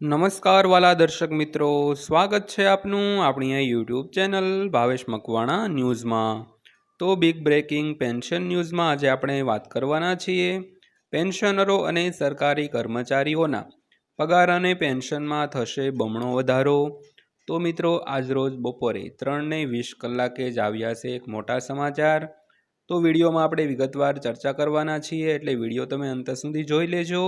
નમસ્કાર વાલા દર્શક મિત્રો, સ્વાગત છે આપનું આપણી આ યુટ્યુબ ચેનલ ભાવેશ મકવાણા ન્યૂઝમાં. તો બિગ બ્રેકિંગ પેન્શન ન્યૂઝમાં આજે આપણે વાત કરવાના છીએ પેન્શનરો અને સરકારી કર્મચારીઓના પગાર અને પેન્શનમાં થશે બમણો વધારો. તો મિત્રો આજરોજ બપોરે ત્રણને વીસ કલાકે જ આવ્યા છે એક મોટા સમાચાર. તો વિડીયોમાં આપણે વિગતવાર ચર્ચા કરવાના છીએ, એટલે વીડિયો તમે અંત સુધી જોઈ લેજો.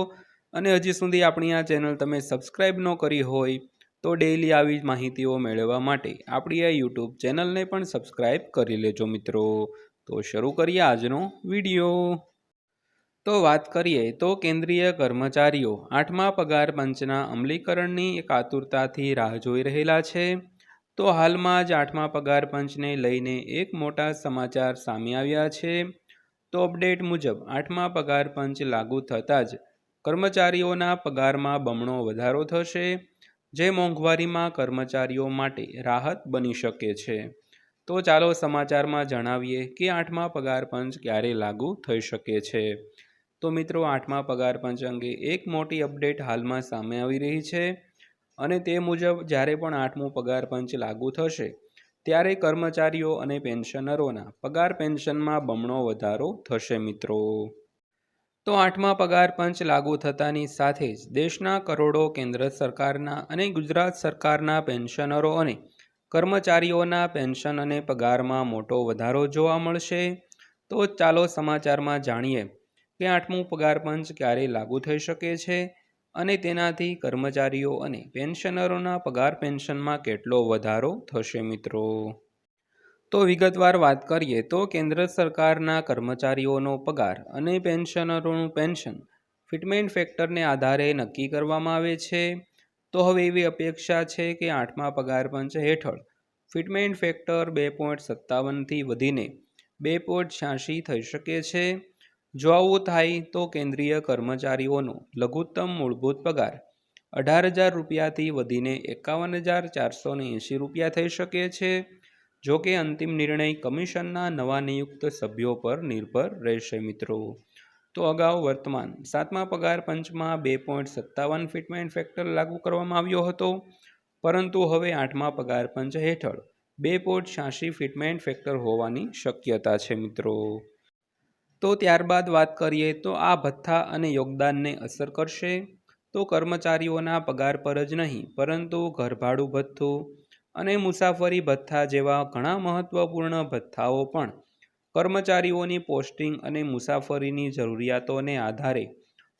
અને હજી સુધી આપણી આ ચેનલ તમે સબસ્ક્રાઈબ ન કરી હોય તો ડેઈલી આવી માહિતીઓ મેળવવા માટે આપણી આ યુટ્યુબ ચેનલને પણ સબસ્ક્રાઈબ કરી લેજો મિત્રો. તો શરૂ કરીએ આજનો વીડિયો. તો વાત કરીએ તો કેન્દ્રીય કર્મચારીઓ આઠમા પગાર પંચના અમલીકરણની એક આતુરતાથી રાહ જોઈ રહેલા છે. તો હાલમાં જ આઠમા પગાર પંચને લઈને એક મોટા સમાચાર સામે આવ્યા છે. તો અપડેટ મુજબ આઠમા પગાર પંચ લાગુ થતાં જ કર્મચારીઓના પગારમાં બમણો વધારો થશે, જે મોંઘવારીમાં કર્મચારીઓ માટે રાહત બની શકે છે. તો ચાલો સમાચારમાં જણાવીએ કે આઠમા પગાર પંચ ક્યારે લાગુ થઈ શકે છે. તો મિત્રો, આઠમા પગાર પંચ અંગે એક મોટી અપડેટ હાલમાં સામે આવી રહી છે અને તે મુજબ જ્યારે પણ આઠમું પગાર પંચ લાગુ થશે, ત્યારે કર્મચારીઓ અને પેન્શનરોના પગાર પેન્શનમાં બમણો વધારો થશે મિત્રો. તો આઠમા પગાર પંચ લાગુ થતાની સાથે જ દેશના કરોડો કેન્દ્ર સરકારના અને ગુજરાત સરકારના પેન્શનરો અને કર્મચારીઓના પેન્શન અને પગારમાં મોટો વધારો જોવા મળશે. તો ચાલો સમાચારમાં જાણીએ કે આઠમું પગાર પંચ ક્યારે લાગુ થઈ શકે છે અને તેનાથી કર્મચારીઓ અને પેન્શનરોના પગાર પેન્શનમાં કેટલો વધારો થશે મિત્રો? તો વિગતવાર વાત કરીએ તો કેન્દ્ર સરકારના કર્મચારીઓનો પગાર અને પેન્શનરોનું પેન્શન ફિટમેન્ટ ફેક્ટરને આધારે નક્કી કરવામાં આવે છે. તો હવે એવી અપેક્ષા છે કે આઠમા પગાર પંચ હેઠળ ફિટમેન્ટ ફેક્ટર બે પોઈન્ટ સત્તાવનથી વધીને બે પોઈન્ટ છ્યાસી થઈ શકે છે. જો આવું થાય તો કેન્દ્રીય કર્મચારીઓનો લઘુત્તમ મૂળભૂત પગાર અઢાર હજાર રૂપિયાથી વધીને એકાવન હજાર ચારસો એંશી રૂપિયા થઈ શકે છે. જો કે અંતિમ નિર્ણય કમિશનના નવા નિયુક્ત સભ્યો પર નિર્ભર રહેશે મિત્રો. તો અગાઉ વર્તમાન સાતમા પગાર પંચમાં બે પોઈન્ટ સત્તાવન ફિટમેન્ટ ફેક્ટર લાગુ કરવામાં આવ્યો હતો. પરંતુ હવે આઠમા પગાર પંચ હેઠળ બે પોઈન્ટ છ્યાસી ફિટમેન્ટ ફેક્ટર હોવાની શક્યતા છે મિત્રો. તો ત્યારબાદ વાત કરીએ તો આ ભથ્થા અને યોગદાનને અસર કરશે. તો કર્મચારીઓના પગાર પર જ નહીં, પરંતુ ઘરભાડું ભથ્થું અને મુસાફરી ભથ્થા જેવા ઘણા મહત્ત્વપૂર્ણ ભથ્થાઓ પણ કર્મચારીઓની પોસ્ટિંગ અને મુસાફરીની જરૂરિયાતોને આધારે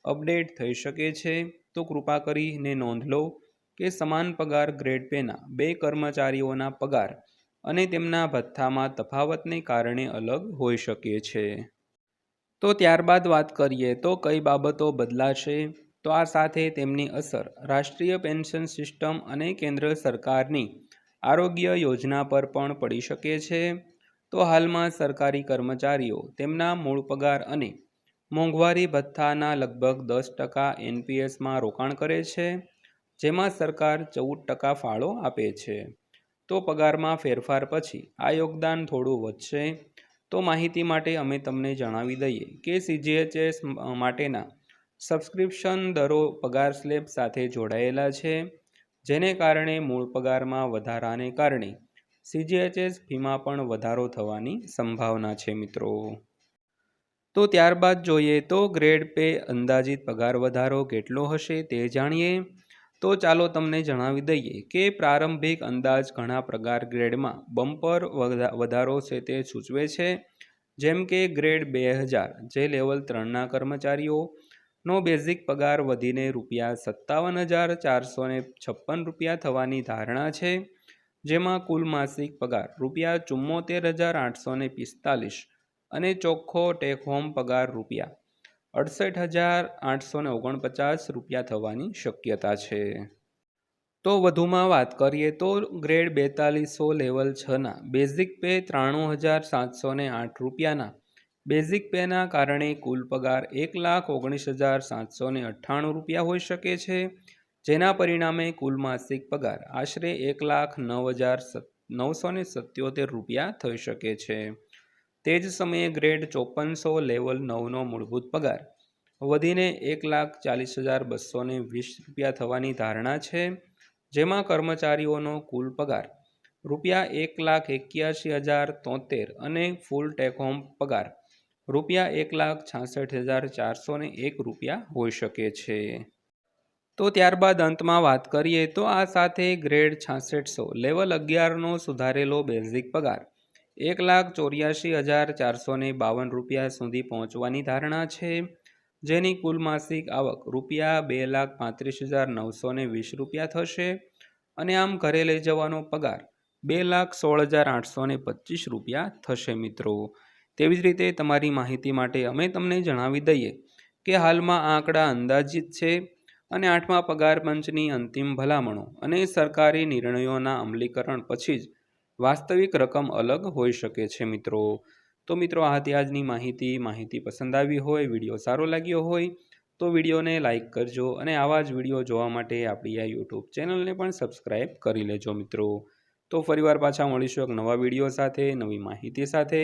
અપડેટ થઈ શકે છે. તો કૃપા કરીને નોંધ લો કે સમાન પગાર ગ્રેડ પેના બે કર્મચારીઓના પગાર અને તેમના ભથ્થામાં તફાવતને કારણે અલગ હોઈ શકે છે. તો ત્યારબાદ વાત કરીએ તો કઈ બાબતો બદલાશે? તો આ સાથે તેમની અસર રાષ્ટ્રીય પેન્શન સિસ્ટમ અને કેન્દ્ર સરકારની આરોગ્ય યોજના પર પણ પડી શકે છે. તો હાલમાં સરકારી કર્મચારીઓ તેમના મૂળ પગાર અને મોંઘવારી ભથ્થાના લગભગ દસ ટકા એનપીએસમાં રોકાણ કરે છે, જેમાં સરકાર ચૌદ ટકા ફાળો આપે છે. તો પગારમાં ફેરફાર પછી આ યોગદાન થોડું વધશે? તો માહિતી માટે અમે તમને જણાવી દઈએ કે સીજીએચએસ માટેના સબસ્ક્રિપ્શન દરો પગાર સ્લેબ સાથે જોડાયેલા છે. જેને કારણે મૂળ પગારમાં વધારાને કારણે સીજીએચએસ ફીમાં પણ વધારો થવાની સંભાવના છે મિત્રો. તો ત્યારબાદ જોઈએ તો ગ્રેડ પે અંદાજિત પગાર વધારો કેટલો હશે તે જાણીએ. તો ચાલો તમને જણાવી દઈએ કે પ્રારંભિક અંદાજ ઘણા પગાર ગ્રેડમાં બમ્પર વધારો છે તે સૂચવે છે. જેમ કે ગ્રેડ બે હજાર, જે લેવલ ત્રણના કર્મચારીઓનો બેઝિક પગાર વધીને રૂપિયા સત્તાવન હજાર ચારસો ને છપ્પન રૂપિયા થવાની ધારણા છે, જેમાં કુલ માસિક પગાર રૂપિયા ચુમ્મોતેર હજાર આઠસો ને પિસ્તાલીસ અને ચોખ્ખો ટેક હોમ પગાર રૂપિયા અડસઠ હજાર આઠસો ને ઓગણપચાસ રૂપિયા થવાની શક્યતા છે. તો વધુમાં વાત કરીએ તો ગ્રેડ બેતાલીસો લેવલ છના બેઝિક પે ત્રાણું હજાર સાતસો ને આઠ રૂપિયાના બેઝિક પેના કારણે કુલ પગાર એક લાખ ઓગણીસ હજાર સાતસો ને અઠ્ઠાણું રૂપિયા હોઈ શકે છે, જેના પરિણામે કુલ માસિક પગાર આશરે એક લાખ નવ હજાર નવસો ને સત્યોતેર રૂપિયા થઈ શકે છે. તે જ સમયે ગ્રેડ ચોપનસો લેવલ નવનો મૂળભૂત પગાર વધીને એક લાખ ચાલીસ હજાર બસો ને વીસ રૂપિયા થવાની ધારણા છે, જેમાં કર્મચારીઓનો કુલ પગાર રૂપિયા એક લાખ એક્યાસી હજાર તોતેર અને ફૂલ ટેક હોમ પગાર રૂપિયા એક લાખ છાસઠ હજાર ચારસો ને એક રૂપિયા હોઈ શકે છે. તો ત્યારબાદ અંતમાં વાત કરીએ તો આ સાથે ગ્રેડ છાસઠસો લેવલ અગિયારનો સુધારેલો બેઝિક પગાર, એક લાખ ચોર્યાસી હજાર ચારસો ને બાવન રૂપિયા સુધી પહોંચવાની ધારણા છે. જેની કુલ માસિક આવક રૂપિયા બે લાખ પાંત્રીસ હજાર નવસો ને વીસ રૂપિયા થશે અને આમ ઘરે લઈ જવાનો પગાર બે લાખ સોળ હજાર આઠસો ને પચીસ રૂપિયા થશે મિત્રો. તેવી જ રીતે તમારી માહિતી માટે અમે તમને જણાવી દઈએ કે હાલમાં આંકડા અંદાજિત છે અને આઠમા પગાર પંચની અંતિમ ભલામણો અને સરકારી નિર્ણયોના અમલીકરણ પછી જ વાસ્તવિક રકમ અલગ હોઈ શકે છે મિત્રો. તો મિત્રો, આ આજની માહિતી. માહિતી પસંદ આવી હોય, વીડિયો સારો લાગ્યો હોય, તો વિડીયોને લાઇક કરજો અને આવા જ વીડિયો જોવા માટે આપણી આ યુટ્યુબ ચેનલને પણ સબસ્ક્રાઈબ કરી લેજો મિત્રો. તો ફરીવાર પાછા મળીશું એક નવા વીડિયો સાથે, નવી માહિતી સાથે.